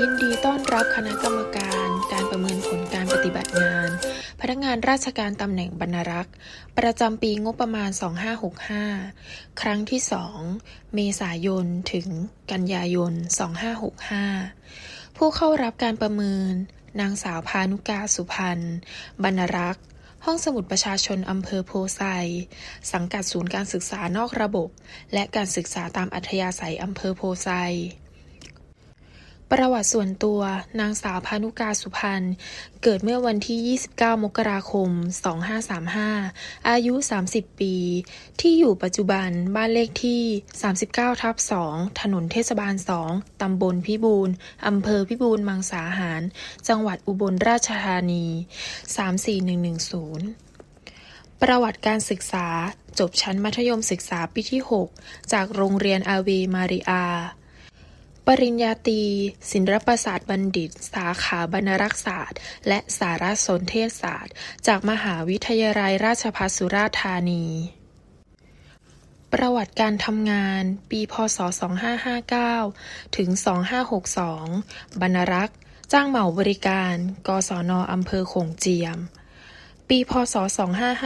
ยินดีต้อนรับคณะกรรมการการประเมินผลการปฏิบัติงาน พนักงานราชการตำแหน่งบรรณรักษ์ประจำปีงบประมาณ 2565 ครั้งที่ 2 เมษายน ถึงกันยายน 2565 ผู้เข้ารับการประเมิน นางสาวพานุกาสุพรรณบรรณรักษ์ห้องสมุดประชาชนอำเภอโพไซ สังกัดศูนย์การศึกษานอกระบบ และการศึกษาตามอัธยาศัยอำเภอโพไซ ประวัติส่วนตัว นางสาวพานุกาสุพรรณ เกิดเมื่อวันที่ 29 มกราคม 2535 อายุ 30 ปี ที่อยู่ปัจจุบันบ้านเลขที่ 39 ทับ 2 ถนนเทศบาล 2 ตำบลพิบูลอำเภอพิบูลมังสาหาร จังหวัดอุบลราชธานี 34110ประวัติการศึกษา จบชั้นมัธยมศึกษาปีที่ 6 จากโรงเรียนอาเวมาริอา ปริญญาตรีศิลปศาสตร์บัณฑิต สาขาบรรณรักษศาสตร์ และสารสนเทศศาสตร์ จากมหาวิทยาลัยราชภัฏสุราษฎร์ธานี ประวัติการทำงาน ปี พศ 2559 ถึง 2562 บรรณรักษ์ จ้างเหมาบริการ กศนอำเภอโขงเจียม ปีพศ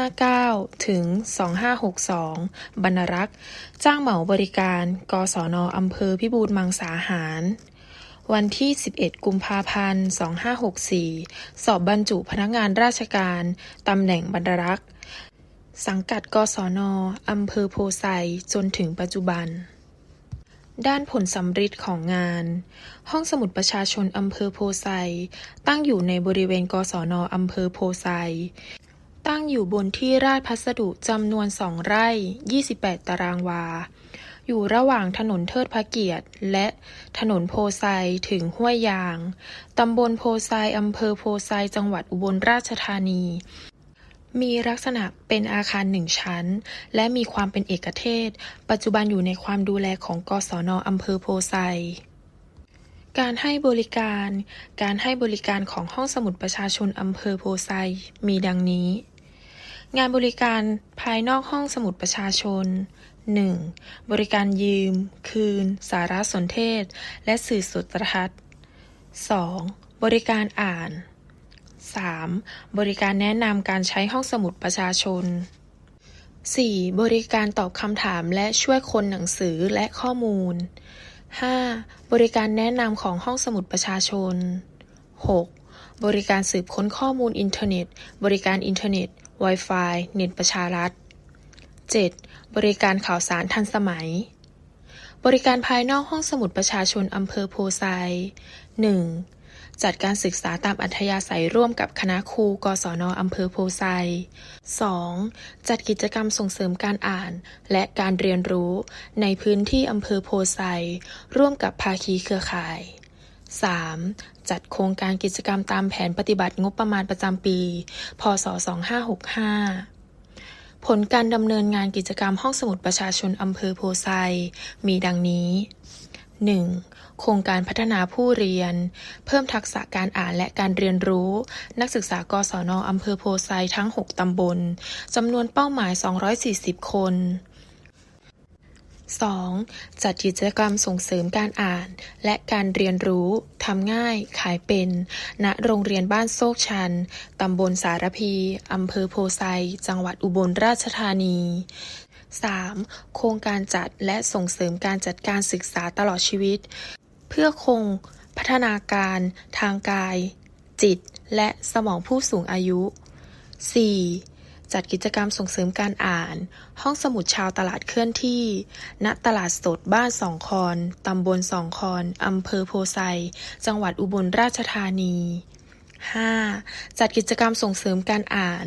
2559 ถึง 2562 บรรรักษ์ จ้างเหมาบริการ กศนอำเภอพิบูลมังสาหาร วันที่ 11 กุมภาพันธ์ 2564 สอบบรรจุพนักงานราชการ ตำแหน่งบรรรักษ์ สังกัด กศนอำเภอโพไซ จนถึงปัจจุบัน ด้านผลสำฤทธิ์ของงาน ห้องสมุดประชาชนอำเภอโพไซ ตั้งอยู่ในบริเวณกศนอำเภอโพไซ ตั้งอยู่บนที่ราชพัสดุจำนวนสองไร่ 28 ตารางวา อยู่ระหว่างถนนเทิดพระเกียรติ และถนนโพไซถึงห้วยยาง ตำบลโพไซอำเภอโพไซจังหวัดอุบลราชธานี มีลักษณะเป็นอาคารหนึ่งชั้น และมีความเป็นเอกเทศ ปัจจุบันอยู่ในความดูแลของกศนอำเภอโพไซการให้บริการ การให้บริการของห้องสมุดประชาชนอำเภอโพไซมีดังนี้ งานบริการภายนอกห้องสมุดประชาชน 1. บริการยืม คืน สารสนเทศ และสื่อสดโทรทัศน์ 2. บริการอ่าน 3. บริการแนะนำการใช้ห้องสมุดประชาชน 4. บริการตอบคำถามและช่วยคนหนังสือและข้อมูล 5. บริการแนะนำของห้องสมุดประชาชน 6. บริการสืบค้นข้อมูลอินเทอร์เน็ต บริการอินเทอร์เน็ต Wi-Fi เน็ตประชารัฐ 7. บริการข่าวสารทันสมัย บริการภายนอกห้องสมุดประชาชนอำเภอโพไซ 1. จัดการศึกษาตามอัธยาศัยร่วมกับคณะครู กศนอำเภอโพไซ 2. จัดกิจกรรมส่งเสริมการอ่าน และการเรียนรู้ ในพื้นที่อำเภอโพไซ ร่วมกับภาคีเครือข่าย 3. จัดโครงการกิจกรรมตามแผนปฏิบัติงบประมาณประจำปี พศ 2565ผลการดำเนินงานกิจกรรมห้องสมุดประชาชนอำเภอโพไซ มีดังนี้ 1. โครงการพัฒนาผู้เรียน เพิ่มทักษะการอ่านและการเรียนรู้ นักศึกษากศนอำเภอโพไซทั้ง 6 ตำบล จำนวนเป้าหมาย 240 คน 2. จัดกิจกรรมส่งเสริมการอ่าน และการเรียนรู้ ทำง่าย ขายเป็น ณ โรงเรียนบ้านโซกชัน ตำบลสารพี อำเภอโพไซ จังหวัดอุบลราชธานี 3. โครงการจัดและส่งเสริมการจัดการศึกษาตลอดชีวิต เพื่อคงพัฒนาการทางกาย จิต และสมองผู้สูงอายุ 4. จัดกิจกรรมส่งเสริมการอ่าน ห้องสมุดชาวตลาดเคลื่อนที่ ณ ตลาดสดบ้านสองคอน ตำบลสองคอน อำเภอโพไซ จังหวัดอุบลราชธานี 5. จัดกิจกรรมส่งเสริมการอ่าน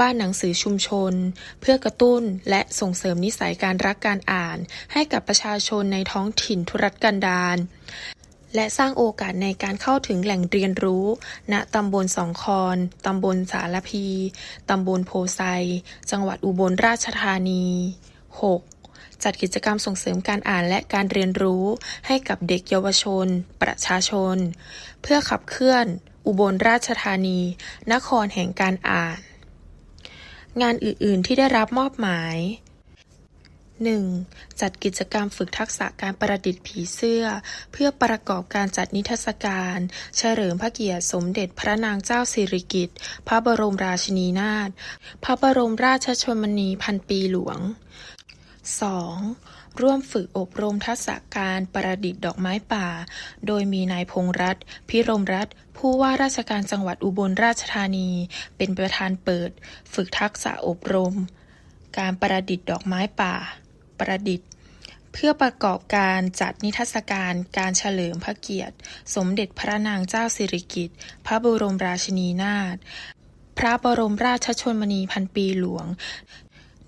บ้านหนังสือชุมชน เพื่อกระตุ้นและส่งเสริมนิสัยการรักการอ่าน ให้กับประชาชนในท้องถิ่นทุรกันดารและสร้างโอกาสในการเข้าถึงแหล่งเรียนรู้ ณ ตำบลสองคอน ตำบลสารพี ตำบลโพไซ จังหวัดอุบลราชธานี 6. จัดกิจกรรมส่งเสริมการอ่านและการเรียนรู้ให้กับเด็กเยาวชน ประชาชน เพื่อขับเคลื่อน อุบลราชธานี นครแห่งการอ่าน งานอื่น ๆ ที่ได้รับมอบหมาย 1. จัดกิจกรรมฝึกทักษะการประดิษฐ์ผีเสื้อ เพื่อประกอบการจัดนิทรรศการ เฉลิมพระเกียรติสมเด็จพระนางเจ้าสิริกิติ์พระบรมราชินีนาถพระบรมราชชนนีพันปีหลวง 2. ร่วมฝึกอบรมทักษะการประดิษฐ์ดอกไม้ป่า โดยมีนายพงษ์รัตน์พิรมรัตน์ผู้ว่าราชการจังหวัดอุบลราชธานี เป็นประธานเปิด ฝึกทักษะอบรม การประดิษฐ์ดอกไม้ป่า ประดิษฐ์เพื่อประกอบการจัดนิทรรศการการเฉลิมพระเกียรติ สมเด็จพระนางเจ้าสิริกิติ์พระบรมราชินีนาถพระบรมราชชนมนีพันปีหลวง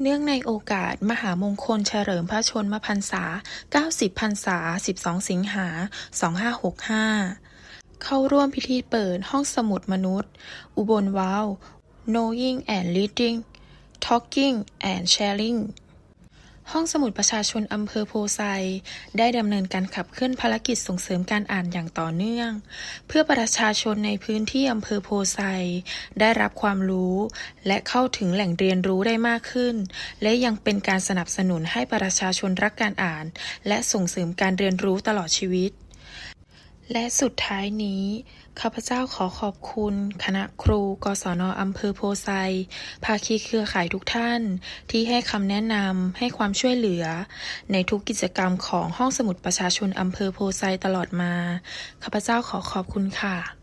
เนื่องในโอกาสมหามงคลเฉลิมพระชนมพรรษา 90 พรรษา 12 สิงหา 2565 เข้าร่วมพิธีเปิดห้องสมุดมนุษย์ อุบลว้าว Knowing and Reading Talking and Sharing ห้องสมุดประชาชนอำเภอโพไซได้ดำเนินการขับเคลื่อนภารกิจส่งเสริมการอ่านอย่างต่อเนื่อง เพื่อประชาชนในพื้นที่อำเภอโพไซได้รับความรู้ และเข้าถึงแหล่งเรียนรู้ได้มากขึ้น และยังเป็นการสนับสนุนให้ประชาชนรักการอ่าน และส่งเสริมการเรียนรู้ตลอดชีวิต และสุดท้ายนี้ ข้าพเจ้าขอขอบคุณ คณะครู กศนอำเภอโพไซ ภาคีเครือข่ายทุกท่าน ที่ให้คำแนะนำให้ความช่วยเหลือ ในทุกกิจกรรมของห้องสมุดประชาชนอำเภอโพไซตลอดมา ข้าพเจ้าขอขอบคุณค่ะ